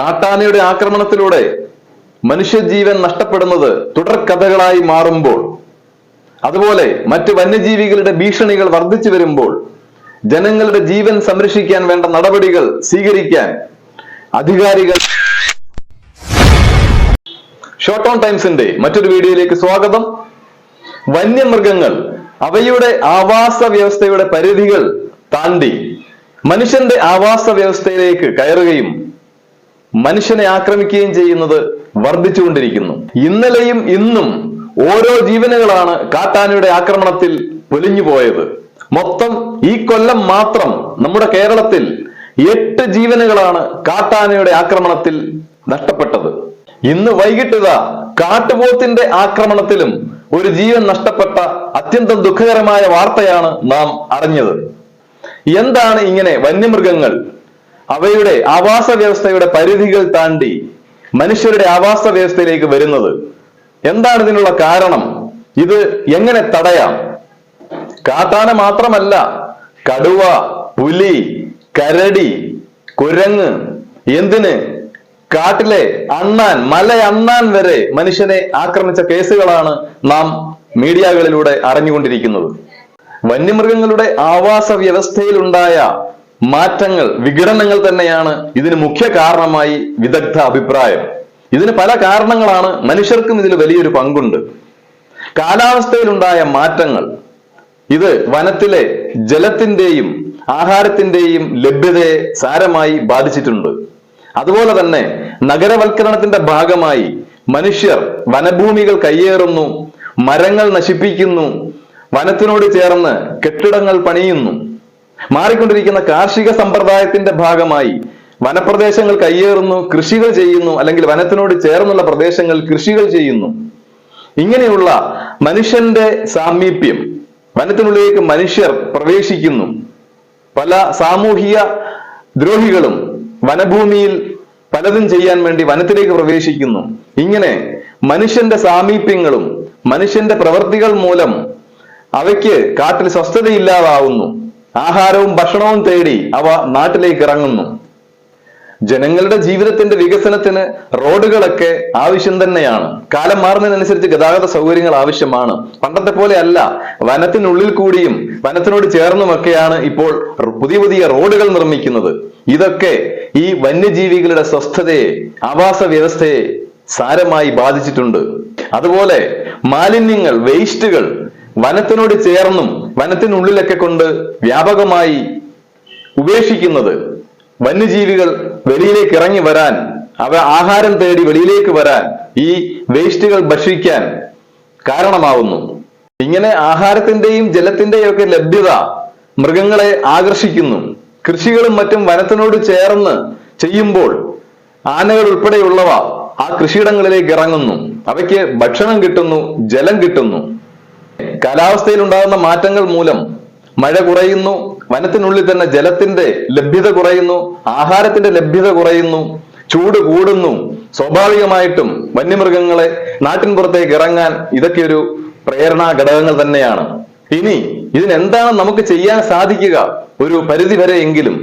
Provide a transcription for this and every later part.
കാട്ടാനയുടെ ആക്രമണത്തിലൂടെ മനുഷ്യജീവൻ നഷ്ടപ്പെടുന്നത് തുടർക്കഥകളായി മാറുമ്പോൾ അതുപോലെ മറ്റ് വന്യജീവികളുടെ ഭീഷണികൾ വർദ്ധിച്ചു വരുമ്പോൾ ജനങ്ങളുടെ ജീവൻ സംരക്ഷിക്കാൻ വേണ്ട നടപടികൾ സ്വീകരിക്കാൻ അധികാരികൾ ഷോർട്ട് ഓൺ ടൈംസിന്റെ മറ്റൊരു വീഡിയോയിലേക്ക് സ്വാഗതം. വന്യമൃഗങ്ങൾ അവയുടെ ആവാസ വ്യവസ്ഥയുടെ പരിധികൾ താണ്ടി മനുഷ്യന്റെ ആവാസ വ്യവസ്ഥയിലേക്ക് കയറുകയും മനുഷ്യനെ ആക്രമിക്കുകയും ചെയ്യുന്നത് വർദ്ധിച്ചുകൊണ്ടിരിക്കുന്നു. ഇന്നലെയും ഇന്നും ഓരോ ജീവനുകളാണ് കാട്ടാനയുടെ ആക്രമണത്തിൽ പൊലിഞ്ഞു പോയത്. മൊത്തം ഈ കൊല്ലം മാത്രം നമ്മുടെ കേരളത്തിൽ എട്ട് ജീവനുകളാണ് കാട്ടാനയുടെ ആക്രമണത്തിൽ നഷ്ടപ്പെട്ടത്. ഇന്ന് വൈകിട്ടിതാ കാട്ടുപോത്തിന്റെ ആക്രമണത്തിലും ഒരു ജീവൻ നഷ്ടപ്പെട്ട അത്യന്തം ദുഃഖകരമായ വാർത്തയാണ് നാം അറിഞ്ഞത്. എന്താണ് ഇങ്ങനെ വന്യമൃഗങ്ങൾ അവയുടെ ആവാസ വ്യവസ്ഥയുടെ പരിധികൾ താണ്ടി മനുഷ്യരുടെ ആവാസ വ്യവസ്ഥയിലേക്ക് വരുന്നത്. എന്താണ് ഇതിനുള്ള കാരണം? ഇത് എങ്ങനെ തടയാം? കാട്ടാന മാത്രമല്ല കടുവ പുലി കരടി കുരങ്ങ് എന്തിന്? കാട്ടിലെ അണ്ണാൻ മല അണ്ണാൻ വരെ മനുഷ്യനെ ആക്രമിച്ച കേസുകളാണ് നാം മീഡിയകളിലൂടെ അറിഞ്ഞുകൊണ്ടിരിക്കുന്നത്. വന്യമൃഗങ്ങളുടെ ആവാസ വ്യവസ്ഥയിലുണ്ടായ മാറ്റങ്ങൾ വിഘടനങ്ങൾ തന്നെയാണ് ഇതിന് മുഖ്യ കാരണമായി വിദഗ്ധ അഭിപ്രായം. ഇതിന് പല കാരണങ്ങളാണ് മനുഷ്യർക്കും ഇതിൽ വലിയൊരു പങ്കുണ്ട്. കാലാവസ്ഥയിലുണ്ടായ മാറ്റങ്ങൾ ഇത് വനത്തിലെ ജലത്തിന്റെയും ആഹാരത്തിന്റെയും ലഭ്യതയെ സാരമായി ബാധിച്ചിട്ടുണ്ട്. അതുപോലെ തന്നെ നഗരവൽക്കരണത്തിന്റെ ഭാഗമായി മനുഷ്യർ വനഭൂമികൾ കയ്യേറുന്നു മരങ്ങൾ നശിപ്പിക്കുന്നു വനത്തിനോട് ചേർന്ന് കെട്ടിടങ്ങൾ പണിയുന്നു. മാറിക്കൊണ്ടിരിക്കുന്ന കാർഷിക സമ്പ്രദായത്തിന്റെ ഭാഗമായി വനപ്രദേശങ്ങൾ കയ്യേറുന്നു കൃഷികൾ ചെയ്യുന്നു അല്ലെങ്കിൽ വനത്തിനോട് ചേർന്നുള്ള പ്രദേശങ്ങൾ കൃഷികൾ ചെയ്യുന്നു. ഇങ്ങനെയുള്ള മനുഷ്യന്റെ സാമീപ്യം വനത്തിനുള്ളിലേക്ക് മനുഷ്യർ പ്രവേശിക്കുന്നു. പല സാമൂഹിക ദ്രോഹികളും വനഭൂമിയിൽ പലതും ചെയ്യാൻ വേണ്ടി വനത്തിലേക്ക് പ്രവേശിക്കുന്നു. ഇങ്ങനെ മനുഷ്യന്റെ സാമീപ്യങ്ങളും മനുഷ്യന്റെ പ്രവൃത്തികൾ മൂലം അവയ്ക്ക് കാട്ടിൽ സ്വസ്ഥതയില്ലാതാവുന്നു. ആഹാരവും ഭക്ഷണവും തേടി അവ നാട്ടിലേക്ക് ഇറങ്ങുന്നു. ജനങ്ങളുടെ ജീവിതത്തിന്റെ വികസനത്തിന് റോഡുകളൊക്കെ ആവശ്യം തന്നെയാണ്. കാലം മാറുന്നതിനനുസരിച്ച് ഗതാഗത സൗകര്യങ്ങൾ ആവശ്യമാണ്. പണ്ടത്തെ പോലെ അല്ല. വനത്തിനുള്ളിൽ കൂടിയും വനത്തിനോട് ചേർന്നുമൊക്കെയാണ് ഇപ്പോൾ പുതിയ പുതിയ റോഡുകൾ നിർമ്മിക്കുന്നത്. ഇതൊക്കെ ഈ വന്യജീവികളുടെ സ്വസ്ഥതയെ ആവാസ വ്യവസ്ഥയെ സാരമായി ബാധിച്ചിട്ടുണ്ട്. അതുപോലെ മാലിന്യങ്ങൾ വേസ്റ്റുകൾ വനത്തിനോട് ചേർന്നും വനത്തിനുള്ളിലൊക്കെ കൊണ്ട് വ്യാപകമായി ഉപേക്ഷിക്കുന്നത് വന്യജീവികൾ വെളിയിലേക്ക് ഇറങ്ങി വരാൻ അവ ആഹാരം തേടി വെളിയിലേക്ക് വരാൻ ഈ വേസ്റ്റുകൾ ഭക്ഷിക്കാൻ കാരണമാവുന്നു. ഇങ്ങനെ ആഹാരത്തിന്റെയും ജലത്തിന്റെയും ഒക്കെ ലഭ്യത മൃഗങ്ങളെ ആകർഷിക്കുന്നു. കൃഷികളും മറ്റും വനത്തിനോട് ചേർന്ന് ചെയ്യുമ്പോൾ ആനകൾ ഉൾപ്പെടെയുള്ളവ ആ കൃഷിയിടങ്ങളിലേക്ക് ഇറങ്ങുന്നു. അവയ്ക്ക് ഭക്ഷണം കിട്ടുന്നു ജലം കിട്ടുന്നു. കാലാവസ്ഥയിൽ ഉണ്ടാകുന്ന മാറ്റങ്ങൾ മൂലം മഴ കുറയുന്നു വനത്തിനുള്ളിൽ തന്നെ ജലത്തിന്റെ ലഭ്യത കുറയുന്നു ആഹാരത്തിന്റെ ലഭ്യത കുറയുന്നു ചൂട് കൂടുന്നു. സ്വാഭാവികമായിട്ടും വന്യമൃഗങ്ങളെ നാട്ടിൻ പുറത്തേക്ക് ഇറങ്ങാൻ ഇതൊക്കെ ഒരു പ്രേരണാ ഘടകങ്ങൾ തന്നെയാണ്. ഇനി ഇതിനെന്താണ് നമുക്ക് ചെയ്യാൻ സാധിക്കുക ഒരു പരിധി വരെ എങ്കിലും?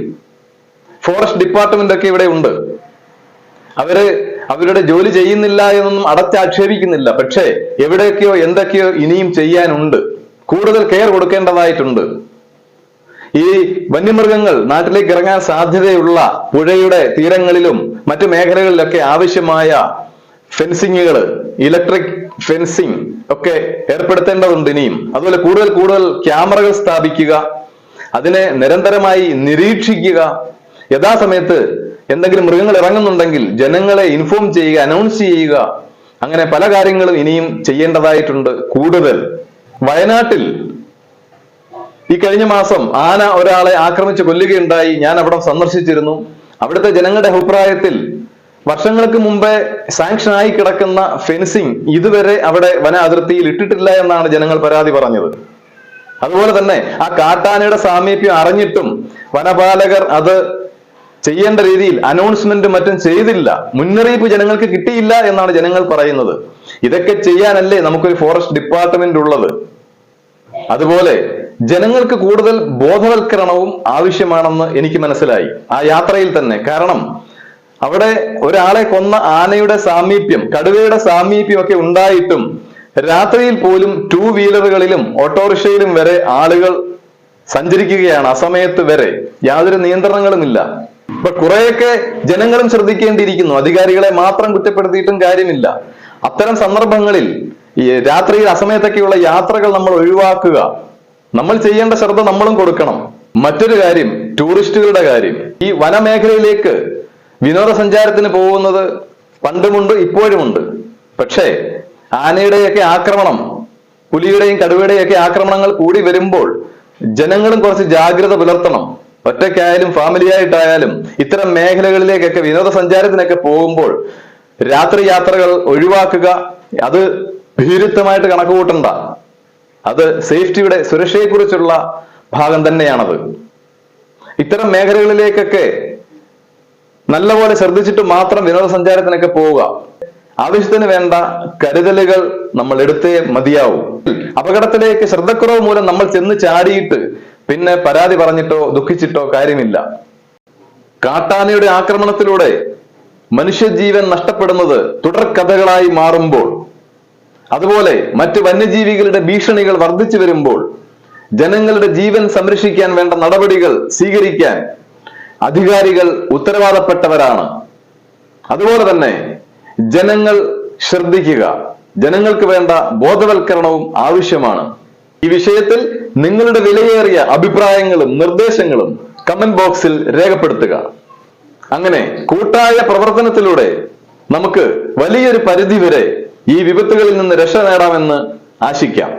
ഫോറസ്റ്റ് ഡിപ്പാർട്ട്മെന്റ് ഒക്കെ ഇവിടെ ഉണ്ട്. അവർ അവരുടെ ജോലി ചെയ്യുന്നില്ല എന്നൊന്നും അടച്ചാക്ഷേപിക്കുന്നില്ല. പക്ഷേ എവിടെയൊക്കെയോ എന്തൊക്കെയോ ഇനിയും ചെയ്യാനുണ്ട്. കൂടുതൽ കെയർ കൊടുക്കേണ്ടതായിട്ടുണ്ട്. ഈ വന്യമൃഗങ്ങൾ നാട്ടിലേക്ക് ഇറങ്ങാൻ സാധ്യതയുള്ള പുഴയുടെ തീരങ്ങളിലും മറ്റു മേഖലകളിലൊക്കെ ആവശ്യമായ ഫെൻസിങ്ങുകൾ ഇലക്ട്രിക് ഫെൻസിങ് ഒക്കെ ഏർപ്പെടുത്തേണ്ടതുണ്ട് ഇനിയും. അതുപോലെ കൂടുതൽ കൂടുതൽ ക്യാമറകൾ സ്ഥാപിക്കുക അതിനെ നിരന്തരമായി നിരീക്ഷിക്കുക. യഥാസമയത്ത് എന്തെങ്കിലും മൃഗങ്ങൾ ഇറങ്ങുന്നുണ്ടെങ്കിൽ ജനങ്ങളെ ഇൻഫോം ചെയ്യുക അനൗൺസ് ചെയ്യുക. അങ്ങനെ പല കാര്യങ്ങളും ഇനിയും ചെയ്യേണ്ടതായിട്ടുണ്ട് കൂടുതൽ. വയനാട്ടിൽ ഈ കഴിഞ്ഞ മാസം ആന ഒരാളെ ആക്രമിച്ച് കൊല്ലുകയുണ്ടായി. ഞാൻ അവിടെ സന്ദർശിച്ചിരുന്നു. അവിടുത്തെ ജനങ്ങളുടെ അഭിപ്രായത്തിൽ വർഷങ്ങൾക്ക് മുമ്പേ സാങ്ഷൻ ആയി കിടക്കുന്ന ഫെൻസിങ് ഇതുവരെ അവിടെ വന അതിർത്തിയിൽ ഇട്ടിട്ടില്ല എന്നാണ് ജനങ്ങൾ പരാതി പറഞ്ഞത്. അതുപോലെ തന്നെ ആ കാട്ടാനയുടെ സാമീപ്യം അറിഞ്ഞിട്ടും വനപാലകർ അത് ചെയ്യേണ്ട രീതിയിൽ അനൗൺസ്മെന്റ് മറ്റും ചെയ്തില്ല. മുന്നറിയിപ്പ് ജനങ്ങൾക്ക് കിട്ടിയില്ല എന്നാണ് ജനങ്ങൾ പറയുന്നത്. ഇതൊക്കെ ചെയ്യാനല്ലേ നമുക്കൊരു ഫോറസ്റ്റ് ഡിപ്പാർട്ട്മെന്റ് ഉള്ളത്. അതുപോലെ ജനങ്ങൾക്ക് കൂടുതൽ ബോധവൽക്കരണവും ആവശ്യമാണെന്ന് എനിക്ക് മനസ്സിലായി. ആ യാത്രയിൽ തന്നെ. കാരണം അവിടെ ഒരാളെ കൊന്ന ആനയുടെ സാമീപ്യം കടുവയുടെ സാമീപ്യം ഒക്കെ ഉണ്ടായിട്ടും രാത്രിയിൽ പോലും ടൂ വീലറുകളിലും ഓട്ടോറിക്ഷയിലും വരെ ആളുകൾ സഞ്ചരിക്കുകയാണ് ആ സമയത്ത് വരെ. യാതൊരു നിയന്ത്രണങ്ങളുമില്ല ഇപ്പൊ കുറെയൊക്കെ ജനങ്ങളും ശ്രദ്ധിക്കേണ്ടിയിരിക്കുന്നു. അധികാരികളെ മാത്രം കുറ്റപ്പെടുത്തിയിട്ടും കാര്യമില്ല. അത്തരം സന്ദർഭങ്ങളിൽ ഈ രാത്രിയിൽ അസമയത്തൊക്കെയുള്ള യാത്രകൾ നമ്മൾ ഒഴിവാക്കുക. നമ്മൾ ചെയ്യേണ്ട ശ്രദ്ധ നമ്മളും കൊടുക്കണം. മറ്റൊരു കാര്യം ടൂറിസ്റ്റുകളുടെ കാര്യം. ഈ വനമേഖലയിലേക്ക് വിനോദസഞ്ചാരത്തിന് പോകുന്നത് പണ്ടുമുണ്ട് ഇപ്പോഴുമുണ്ട്. പക്ഷേ ആനയുടെയൊക്കെ ആക്രമണം പുലിയുടെയും കടുവയുടെയും ഒക്കെ ആക്രമണങ്ങൾ കൂടി വരുമ്പോൾ ജനങ്ങളും കുറച്ച് ജാഗ്രത പുലർത്തണം. ഒറ്റയ്ക്കായാലും ഫാമിലി ആയിട്ടായാലും ഇത്തരം മേഖലകളിലേക്കൊക്കെ വിനോദസഞ്ചാരത്തിനൊക്കെ പോകുമ്പോൾ രാത്രി യാത്രകൾ ഒഴിവാക്കുക അത് ഭീരുത്വമായിട്ട് കണക്ക് കൂട്ടണ്ട അത് സേഫ്റ്റിയുടെ സുരക്ഷയെക്കുറിച്ചുള്ള ഭാഗം തന്നെയാണത്. ഇത്തരം മേഖലകളിലേക്കൊക്കെ നല്ലപോലെ ശ്രദ്ധിച്ചിട്ട് മാത്രം വിനോദസഞ്ചാരത്തിനൊക്കെ പോവുക. ആവശ്യത്തിന് വേണ്ട കരുതലുകൾ നമ്മൾ എടുത്തേ മതിയാവും. അപകടത്തിലേക്ക് ശ്രദ്ധക്കുറവ് മൂലം നമ്മൾ ചെന്ന് ചാടിയിട്ട് പിന്നെ പരാതി പറഞ്ഞിട്ടോ ദുഃഖിച്ചിട്ടോ കാര്യമില്ല. കാട്ടാനയുടെ ആക്രമണത്തിലൂടെ മനുഷ്യജീവൻ നഷ്ടപ്പെടുന്നത് തുടർക്കഥകളായി മാറുമ്പോൾ അതുപോലെ മറ്റ് വന്യജീവികളുടെ ഭീഷണികൾ വർദ്ധിച്ചു വരുമ്പോൾ ജനങ്ങളുടെ ജീവൻ സംരക്ഷിക്കാൻ വേണ്ട നടപടികൾ സ്വീകരിക്കാൻ അധികാരികൾ ഉത്തരവാദപ്പെട്ടവരാണ്. അതുപോലെ തന്നെ ജനങ്ങൾ ശ്രദ്ധിക്കുക. ജനങ്ങൾക്ക് വേണ്ട ബോധവൽക്കരണവും ആവശ്യമാണ്. ഈ വിഷയത്തിൽ നിങ്ങളുടെ വിലയേറിയ അഭിപ്രായങ്ങളും നിർദ്ദേശങ്ങളും കമന്റ് ബോക്സിൽ രേഖപ്പെടുത്തുക. അങ്ങനെ കൂട്ടായ പ്രവർത്തനത്തിലൂടെ നമുക്ക് വലിയൊരു പരിധി വരെ ഈ വിപത്തുകളിൽ നിന്ന് രക്ഷ നേടാമെന്ന് ആശിക്കാം.